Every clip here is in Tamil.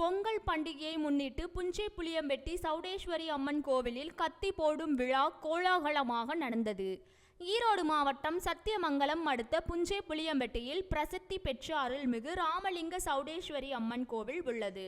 பொங்கல் பண்டிகையை முன்னிட்டு புஞ்சை புளியம்பெட்டி சௌடேஸ்வரி அம்மன் கோவிலில் கத்தி போடும் விழா கோலாகலமாக நடந்தது. ஈரோடு மாவட்டம் சத்தியமங்கலம் அடுத்த புஞ்சை புளியம்பெட்டியில் பிரசித்தி பெற்ற அருள்மிகு ராமலிங்க சௌடேஸ்வரி அம்மன் கோவில் உள்ளது.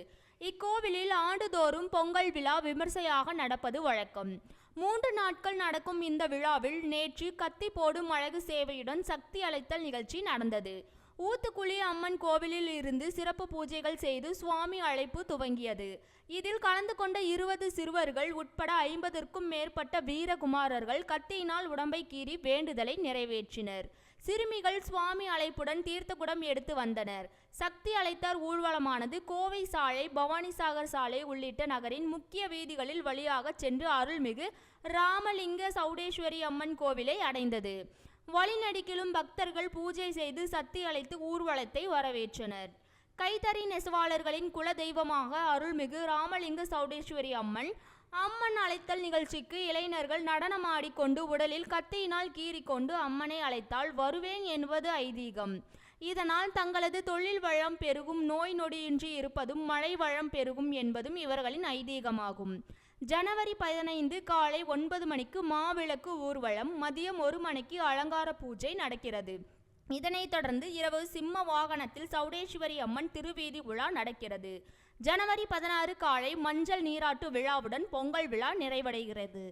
இக்கோவிலில் ஆண்டுதோறும் பொங்கல் விழா விமர்சையாக நடப்பது வழக்கம். மூன்று நாட்கள் நடக்கும் இந்த விழாவில் நேற்று கத்தி போடும் அழகு சேவையுடன் சக்தி அழைத்தல் நிகழ்ச்சி நடந்தது. ஊத்துக்குழி அம்மன் கோவிலில் இருந்து சிறப்பு பூஜைகள் செய்து சுவாமி அழைப்பு துவங்கியது. இதில் கலந்து கொண்ட இருபது சிறுவர்கள் உட்பட ஐம்பதற்கும் மேற்பட்ட வீரகுமாரர்கள் கத்தியினால் உடம்பை கீறி வேண்டுதலை நிறைவேற்றினர். சிறுமிகள் சுவாமி அழைப்புடன் தீர்த்தகுடம் எடுத்து வந்தனர். சக்தி அழைத்தார் ஊர்வலமானது கோவை சாலை பவானிசாகர் சாலை உள்ளிட்ட நகரின் முக்கிய வீதிகளில் வழியாக சென்று அருள்மிகு ராமலிங்க சௌடேஸ்வரி அம்மன் கோவிலை அடைந்தது. வழிநடுக்கிலும் பக்தர்கள் பூஜை செய்து சக்தி அழைத்து ஊர்வலத்தை வரவேற்றனர். கைத்தறி நெசவாளர்களின் குல தெய்வமாக அருள்மிகு ராமலிங்க சௌடேஸ்வரி அம்மன் அம்மன் அழைத்தல் நிகழ்ச்சிக்கு இளைஞர்கள் நடனமாடிக்கொண்டு உடலில் கத்தியினால் கீறிக்கொண்டு அம்மனை அழைத்தால் வருவேன் என்பது ஐதீகம். இதனால் தங்களது தொழில் வளம் பெருகும் நோய் நொடியின்றி இருப்பதும் மழை வளம் பெருகும் என்பதும் இவர்களின் ஐதீகமாகும். ஜனவரி பதினைந்து காலை ஒன்பது மணிக்கு மாவிளக்கு ஊர்வலம் மதியம் ஒரு மணிக்கு அலங்கார பூஜை நடக்கிறது. இதனைத் தொடர்ந்து இரவு சிம்ம வாகனத்தில் சௌடேஸ்வரி அம்மன் திருவீதி விழா நடக்கிறது. ஜனவரி பதினாறு காலை மஞ்சள் நீராட்டு விழாவுடன் பொங்கல் விழா நிறைவடைகிறது.